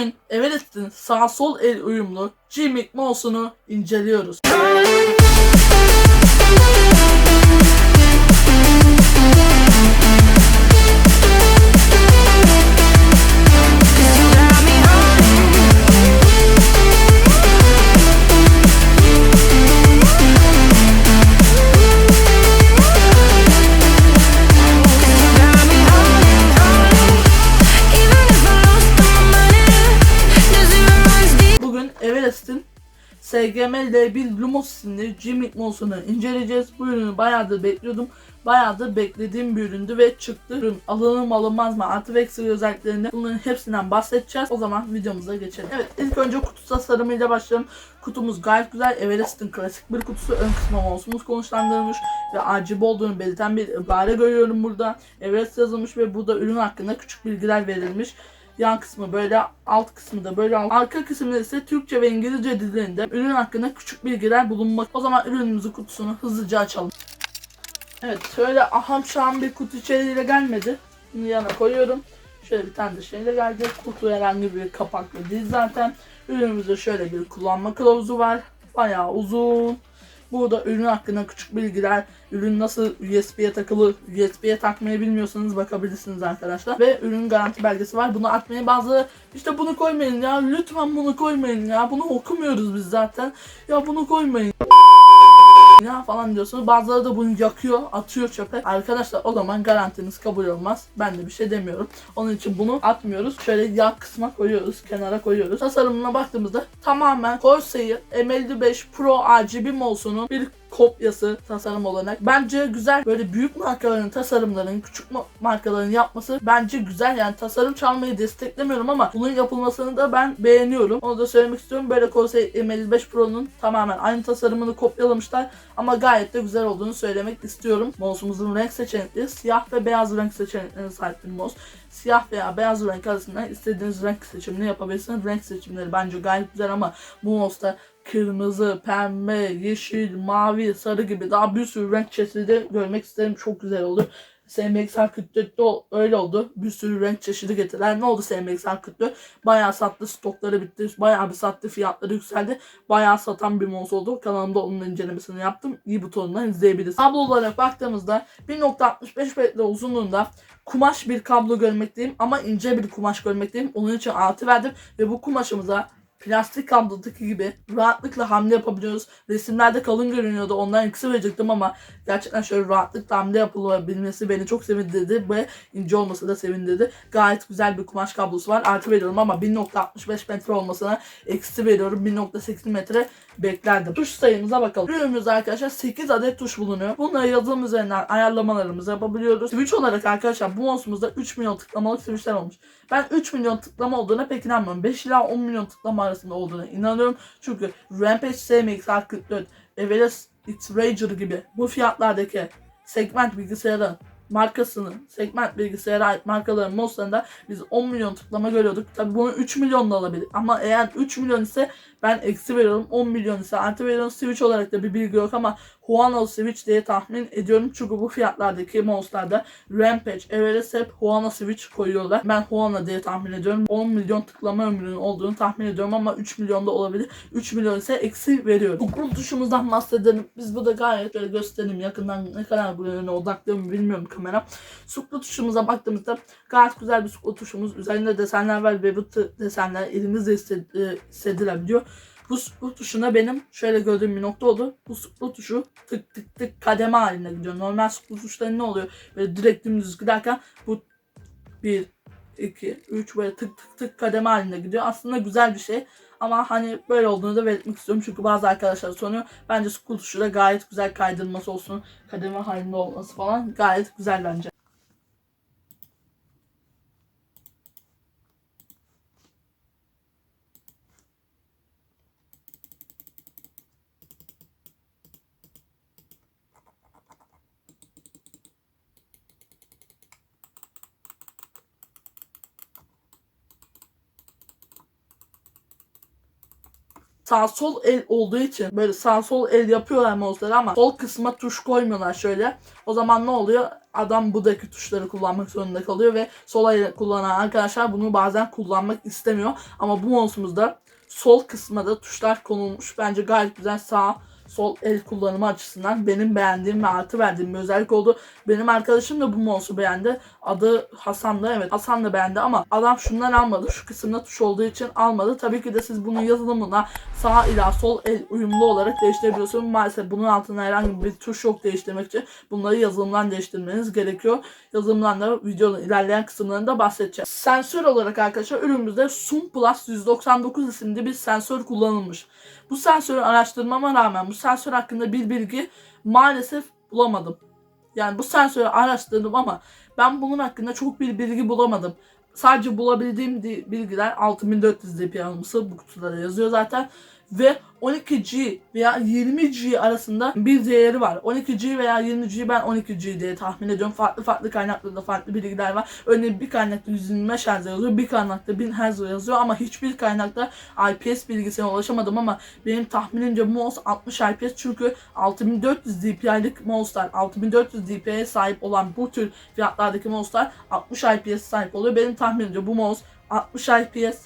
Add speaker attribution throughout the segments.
Speaker 1: Bugün Everest'in sağ sol el uyumlu G-Mic mouse'unu inceliyoruz. SGM L1 Lumos isimli G-Mic mouse'unu inceleyeceğiz. Bu ürünü bayağıdır bekliyordum. Bayağıdır beklediğim bir üründü ve çıktı. Ürün alınır mı alınmaz mı artı ve eksi özelliklerini bunların hepsinden bahsedeceğiz. O zaman videomuza geçelim. Evet ilk önce kutu tasarımıyla başlayalım. Kutumuz gayet güzel. Everest'in klasik bir kutusu. Ön kısmı mouse'umuz konuşlandırılmış ve RGB olduğunu belirten bir ibare görüyorum burada. Everest yazılmış ve burada ürün hakkında küçük bilgiler verilmiş. Yan kısmı böyle, alt kısmı da böyle. Arka kısmında ise Türkçe ve İngilizce dillerinde ürün hakkında küçük bilgiler bulunmak. O zaman ürünümüzün kutusunu hızlıca açalım. Evet, şöyle aham şaham bir kutu içeriğiyle gelmedi. Bunu yana koyuyorum. Şöyle bir tane de şeyle geldi. Kutu herhangi bir kapaklı değil zaten. Ürünümüzde şöyle bir kullanma kılavuzu var. Bayağı uzun. Burada ürün hakkında küçük bilgiler, ürün nasıl USB'ye takılı, USB'ye takmayı bilmiyorsanız bakabilirsiniz arkadaşlar. Ve ürün garanti belgesi var. Bunu atmayın. Bazıları işte bunu koymayın ya, lütfen bunu koymayın ya, bunu okumuyoruz biz zaten. Ya bunu koymayın ya falan diyorsunuz. Bazıları da bunu yakıyor, atıyor çöpe. Arkadaşlar o zaman garantiniz kabul olmaz. Ben de bir şey demiyorum. Onun için bunu atmıyoruz. Şöyle yan kısma koyuyoruz, kenara koyuyoruz. Tasarımına baktığımızda tamamen Corsair M55 Pro RGB mouse'unun bir kopyası tasarım olarak. Bence güzel. Böyle büyük markaların tasarımlarının küçük ma- markaların yapması bence güzel. Yani tasarım çalmayı desteklemiyorum ama bunun yapılmasını da ben beğeniyorum. Onu da söylemek istiyorum. Böyle Corsair M55 Pro'nun tamamen aynı tasarımını kopyalamışlar. Ama gayet de güzel olduğunu söylemek istiyorum. Mouse'umuzun renk seçenekleri siyah ve beyaz renk seçeneklerine sahip bir mouse. Siyah veya beyaz renk arasında istediğiniz renk seçimini yapabilirsiniz. Renk seçimleri bence gayet güzel ama bu mouse'da kırmızı, pembe, yeşil, mavi, sarı gibi daha bir sürü renk çeşidi görmek isterim. Çok güzel olur. SMXR 44'te o- öyle oldu. Bir sürü renk çeşidi getirdiler. Ne oldu SMXR 44? Bayağı sattı, stokları bitti. Bayağı bir sattı, fiyatları yükseldi. Bayağı satan bir mouse oldu. Kanalımda onun incelemesini yaptım. İyi butonundan izleyebilirsiniz. Kablo olarak baktığımızda 1.65 metre uzunluğunda kumaş bir kablo görmekteyim ama ince bir kumaş görmekteyim. Onun için artı verdim ve bu kumaşımıza plastik kablodaki gibi rahatlıkla hamle yapabiliyoruz. Resimlerde kalın görünüyordu. Ondan eksi verecektim ama gerçekten şöyle rahatlıkla hamle yapılabilmesi beni çok sevindirdi ve ince olması da sevindirdi. Gayet güzel bir kumaş kablosu var. Artı veriyorum ama 1.65 metre olmasına eksi veriyorum. 1.8 metre beklerdim. Tuş sayımıza bakalım. Ürünümüzde arkadaşlar 8 adet tuş bulunuyor. Bunları yazılım üzerinden ayarlamalarımızı yapabiliyoruz. Switch olarak arkadaşlar bu mouse'umuzda 3 milyon tıklamalık switchler olmuş. Ben 3 milyon tıklama olduğuna pek inanmıyorum. 5 ila 10 milyon tıklama arasında olduğuna inanıyorum. Çünkü Rampage SMX 44, Everest X Rager gibi bu fiyatlardaki segment bilgisayarın markasının, segment bilgisayara ait markaların mouse'larında biz 10 milyon tıklama görüyorduk. Tabi bunu 3 milyon da alabilir. Ama eğer 3 milyon ise ben eksi veriyorum. 10 milyon ise artı veriyorum. Switch olarak da bir bilgi yok ama Huano Switch diye tahmin ediyorum. Çünkü bu fiyatlardaki mouse'larda Rampage, Everest hep Huano Switch koyuyorlar. Ben Huano diye tahmin ediyorum. 10 milyon tıklama ömrünün olduğunu tahmin ediyorum ama 3 milyon da olabilir. 3 milyon ise eksi veriyorum. Google tuşumuzdan bahsedelim. Biz burada gayet böyle gösterelim yakından ne kadar bu yöne odaklıyor bilmiyorum kamera. Suklu tuşumuza baktığımızda gayet güzel bir suklu tuşumuz. Üzerinde desenler var ve bu desenler elimizle e, hissedilebiliyor. Bu suklu tuşuna benim şöyle gördüğüm bir nokta oldu. Bu suklu tuşu tık tık tık kademe halinde gidiyor. Normal suklu tuşları ne oluyor? Böyle direkt dümdüz giderken bu 1, 2, 3 böyle tık tık tık kademe halinde gidiyor. Aslında güzel bir şey. Ama hani böyle olduğunu da belirtmek istiyorum. Çünkü bazı arkadaşlar soruyor. Bence scroll tuşu da gayet güzel kaydırması olsun. Kademe halinde olması falan gayet güzel bence. Sağ sol el olduğu için böyle sağ sol el yapıyorlar mouse'ları ama sol kısma tuş koymuyorlar şöyle. O zaman ne oluyor? adam buradaki tuşları kullanmak zorunda kalıyor ve sol el kullanan arkadaşlar bunu bazen kullanmak istemiyor. Ama bu mouse'umuzda sol kısma da tuşlar konulmuş. Bence gayet güzel sağ sol el kullanımı açısından benim beğendiğim ve artı verdiğim bir özellik oldu. Benim arkadaşım da bu mouse'u beğendi. Adı Hasan da evet Hasan da beğendi ama adam şundan almadı. Şu kısımda tuş olduğu için almadı. Tabii ki de siz bunun yazılımına sağ ila sol el uyumlu olarak değiştirebiliyorsunuz. Maalesef bunun altında herhangi bir tuş yok değiştirmek için. Bunları yazılımdan değiştirmeniz gerekiyor. Yazılımdan da videonun ilerleyen kısımlarında bahsedeceğim. Sensör olarak arkadaşlar ürünümüzde Zoom Plus 199 isimli bir sensör kullanılmış. Bu sensörü araştırmama rağmen bu sensör hakkında bir bilgi maalesef bulamadım. Yani bu sensörü araştırdım ama ben bunun hakkında çok bir bilgi bulamadım. Sadece bulabildiğim di- bilgiler 6400 DPI alımısı bu kutulara yazıyor zaten. Ve 12G veya 20G arasında bir değeri var. 12G veya 20G ben 12G diye tahmin ediyorum. Farklı farklı kaynaklarda farklı bilgiler var. Örneğin bir kaynakta 125 Hz yazıyor, bir kaynakta 1000 Hz yazıyor ama hiçbir kaynakta IPS bilgisine ulaşamadım ama benim tahminimce mouse 60 IPS çünkü 6400 DPI'lik mouse'lar, 6400 DPI'ye sahip olan bu tür fiyatlardaki mouse'lar 60 IPS sahip oluyor. Benim tahminimce bu mouse 60 IPS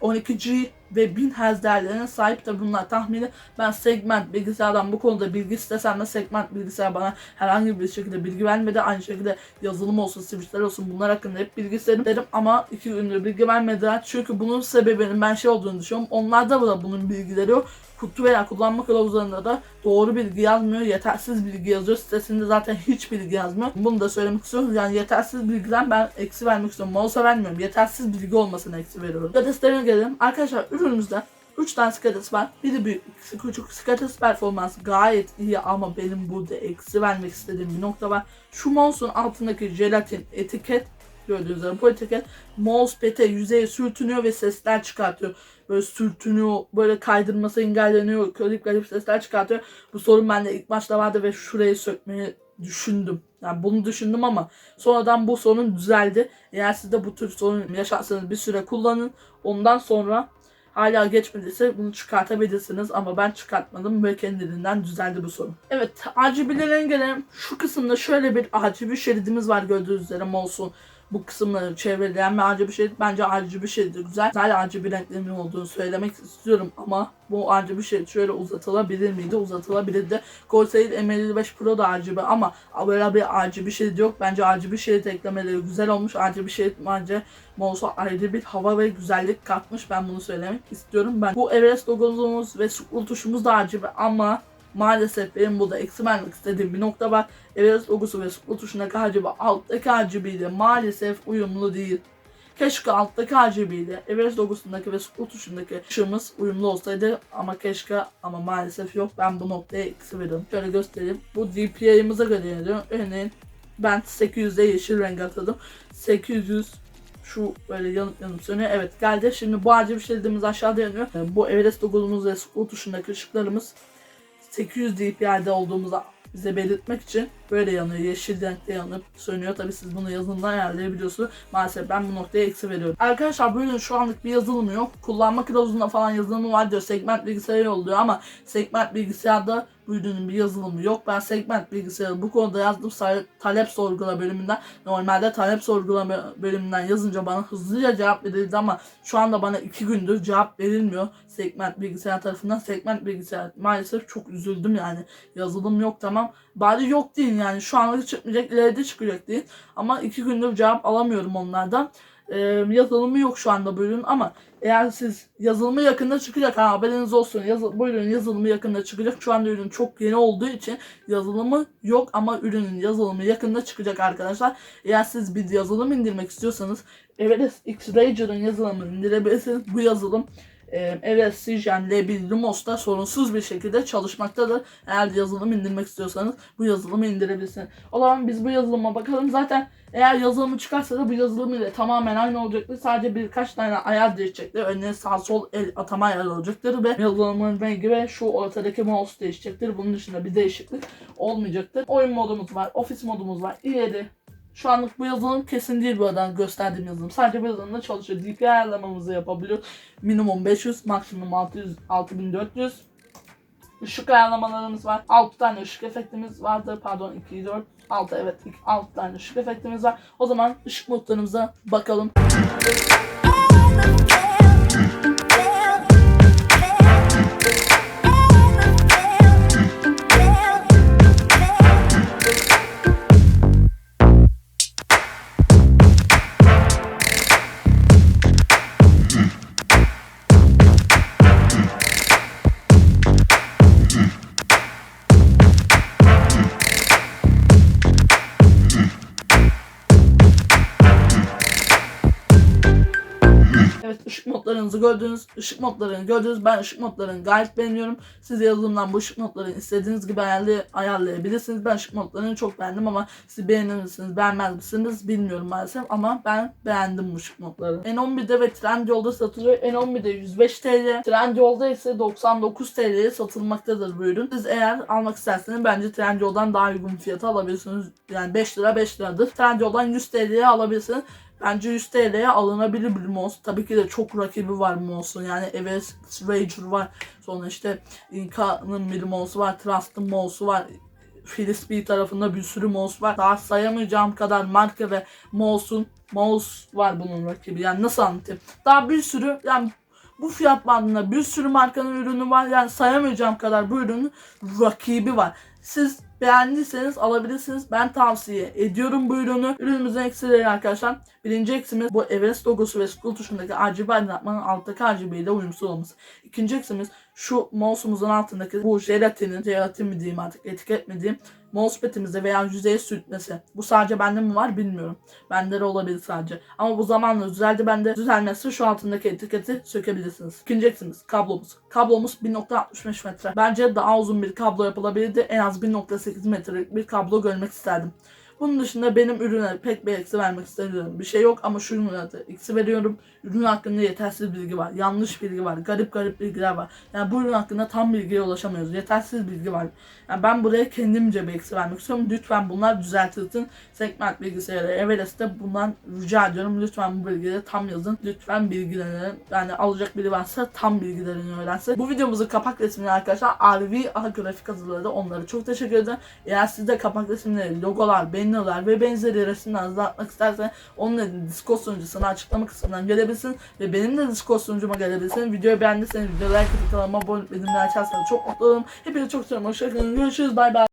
Speaker 1: 12G ve 1000 Hz değerlerine sahip de bunlar tahmini. Ben segment bilgisayardan bu konuda bilgi istesem de segment bilgisayar bana herhangi bir şekilde bilgi vermedi. Aynı şekilde yazılım olsun, switchler olsun bunlar hakkında hep bilgi istedim derim ama iki gündür bilgi vermediler. Çünkü bunun sebebinin ben şey olduğunu düşünüyorum. Onlarda da bunun bilgileri yok. Kutu veya kullanma kılavuzlarında da doğru bilgi yazmıyor. Yetersiz bilgi yazıyor. Sitesinde zaten hiç bilgi yazmıyor. Bunu da söylemek istiyorum. Yani yetersiz bilgiden ben eksi vermek istiyorum. Mouse'a vermiyorum. Yetersiz bilgi olmasına eksi veriyorum. Skateslerine gelelim. Arkadaşlar ürünümüzde 3 tane skates var. Biri büyük, ikisi küçük. Skates performans gayet iyi ama benim burada eksi vermek istediğim bir nokta var. Şu mouse'un altındaki jelatin etiket gördüğünüz üzere bu etiket mousepad'e yüzeye sürtünüyor ve sesler çıkartıyor. Böyle sürtünüyor, böyle kaydırması engelleniyor, garip garip sesler çıkartıyor. Bu sorun bende ilk başta vardı ve şurayı sökmeyi düşündüm. Yani bunu düşündüm ama sonradan bu sorun düzeldi. Eğer siz de bu tür sorun yaşarsanız bir süre kullanın. Ondan sonra hala geçmediyse bunu çıkartabilirsiniz ama ben çıkartmadım ve kendiliğinden düzeldi bu sorun. Evet RGB'lerin gelelim. Şu kısımda şöyle bir RGB şeridimiz var gördüğünüz üzere mouse'un bu kısımları çevreleyen bir RGB şerit. Bence RGB şeridi güzel. Güzel RGB renklerinin olduğunu söylemek istiyorum ama bu RGB şerit şöyle uzatılabilir miydi? Uzatılabilirdi. Corsair M55 Pro da RGB ama böyle bir RGB şeridi yok. Bence RGB şerit eklemeleri güzel olmuş. RGB şerit bence mouse'a ayrı bir hava ve güzellik katmış. Ben bunu söylemek istiyorum. Ben bu Everest logomuz ve scroll tuşumuz da RGB ama maalesef benim burada eksi vermek istediğim bir nokta var. Everest logosu ve scroll tuşundaki RGB alttaki RGB ile maalesef uyumlu değil. Keşke alttaki RGB ile Everest logosundaki ve scroll tuşundaki ışığımız uyumlu olsaydı ama keşke ama maalesef yok. Ben bu noktaya eksi veriyorum. Şöyle göstereyim. Bu DPI'mize göre geliyor. Örneğin ben 800'de yeşil renk atadım. 800 şu böyle yanıp yanıp sönüyor. Evet geldi. Şimdi bu RGB şeridimiz aşağıda yanıyor. Bu Everest logomuz ve scroll tuşundaki ışıklarımız 800 dpi'de olduğumuzu bize belirtmek için böyle yanıyor. Yeşil renkte yanıp sönüyor. Tabi siz bunu yazılımdan ayarlayabiliyorsunuz. Maalesef ben bu noktaya eksi veriyorum. Arkadaşlar bu ürünün şu anlık bir yazılımı yok. Kullanma kılavuzunda falan yazılımı var diyor. Segment bilgisayara yolluyor ama segment bilgisayarda bu bir yazılımı yok. Ben segment bilgisayarı bu konuda yazdım. Talep sorgula bölümünden. Normalde talep sorgulama bölümünden yazınca bana hızlıca cevap verildi ama şu anda bana iki gündür cevap verilmiyor. Segment bilgisayar tarafından. Segment bilgisayar maalesef çok üzüldüm yani. Yazılım yok tamam. Bari yok deyin yani. Şu anlık çıkmayacak ileride çıkacak deyin. Ama iki gündür cevap alamıyorum onlardan. Ee, yazılımı yok şu anda ürün ama eğer siz yazılımı yakında çıkacak ha haberiniz olsun yazı, bu ürünün yazılımı yakında çıkacak. Şu anda ürün çok yeni olduğu için yazılımı yok ama ürünün yazılımı yakında çıkacak arkadaşlar. Eğer siz bir yazılım indirmek istiyorsanız Everest X Rager'ın yazılımını indirebilirsiniz. Bu yazılım e, Everest Sijen L1 Lumos'ta sorunsuz bir şekilde çalışmaktadır. Eğer yazılım indirmek istiyorsanız bu yazılımı indirebilirsiniz. O zaman biz bu yazılıma bakalım. Zaten eğer yazılımı çıkarsa da bu yazılım ile tamamen aynı olacaktır. Sadece birkaç tane ayar değişecektir. Örneğin sağ sol el atama ayarı olacaktır ve yazılımın rengi ve şu ortadaki mouse değişecektir. Bunun dışında bir değişiklik olmayacaktır. Oyun modumuz var, ofis modumuz var, ileri. Şu anlık bu yazılım kesin değil bu arada gösterdiğim yazılım. Sadece bu yazılımda çalışıyor. DPI ayarlamamızı yapabiliyor. Minimum 500, maksimum 600, 6400. ışık ayarlamalarımız var. 6 tane ışık efektimiz vardı. Pardon 2, 4, 6 evet 6 tane ışık efektimiz var. O zaman ışık modlarımıza bakalım. Modlarınızı gördünüz. Işık modlarını gördünüz. Ben ışık modlarını gayet beğeniyorum. Siz yazılımdan bu ışık modlarını istediğiniz gibi ayarlay- ayarlayabilirsiniz. Ben ışık modlarını çok beğendim ama siz beğenir misiniz, beğenmez misiniz bilmiyorum maalesef ama ben beğendim bu ışık modlarını. N11'de ve Trendyol'da satılıyor. N11'de 105 TL, Trendyol'da ise 99 TL'ye satılmaktadır bu ürün. Siz eğer almak isterseniz bence Trendyol'dan daha uygun fiyata alabilirsiniz. Yani 5 lira 5 liradır. Trendyol'dan 100 TL'ye alabilirsiniz. Bence 100 TL'ye alınabilir bir mouse. Tabii ki de çok rakibi var mouse'un. Yani Everest Rager var. Sonra işte Inca'nın bir mouse var. Trust'ın mouse'u var. Philips tarafında bir sürü mouse var. Daha sayamayacağım kadar marka ve mouse'un mouse var bunun rakibi. Yani nasıl anlatayım? Daha bir sürü yani bu fiyat bandında bir sürü markanın ürünü var. Yani sayamayacağım kadar bu ürünün rakibi var. Siz beğendiyseniz alabilirsiniz. Ben tavsiye ediyorum bu ürünü. Ürünümüzün eksileri arkadaşlar. Birinci eksimiz bu Everest logosu ve scroll tuşundaki RGB aydınlatmanın alttaki RGB ile uyumsuz olması. İkinci eksimiz şu mouse'umuzun altındaki bu jelatinin, jelatin mi diyeyim artık etiket mi diyeyim mousepad'imize veya yüzeye sürtmesi. Bu sadece bende mi var bilmiyorum. Bende de olabilir sadece. Ama bu zamanla düzeldi. Bende düzelmesi şu altındaki etiketi sökebilirsiniz. İkinci eksimiz kablomuz. Kablomuz 1.65 metre. Bence daha uzun bir kablo yapılabilirdi. En az 1.8 metrelik bir kablo görmek isterdim. Bunun dışında benim ürüne pek bir eksi vermek istemiyorum. Bir şey yok ama şu ürüne de eksi veriyorum. Ürün hakkında yetersiz bilgi var. Yanlış bilgi var. Garip garip bilgiler var. Yani bu ürün hakkında tam bilgiye ulaşamıyoruz. Yetersiz bilgi var. Yani ben buraya kendimce bir eksi vermek istiyorum. Lütfen bunlar düzeltilsin. Segment bilgisayarı Everest'te bundan rica ediyorum. Lütfen bu bilgileri tam yazın. Lütfen bilgilerini yani alacak biri varsa tam bilgilerini öğrensin. Bu videomuzun kapak resmini arkadaşlar RV grafik hazırladı. Onlara çok teşekkür ederim. Eğer siz de kapak resimleri, logolar, bannerlar ve benzeri resimler hazırlatmak isterseniz onunla Discord sunucusuna açıklama kısmından gelebilirsiniz. Ve benim de Discord sunucuma gelebilirsiniz. Videoyu beğendiyseniz videoya like atıp kanalıma abone olmayı açarsanız çok mutlu olurum. Hepinizi çok seviyorum. Hoşçakalın. Görüşürüz. Bay bay.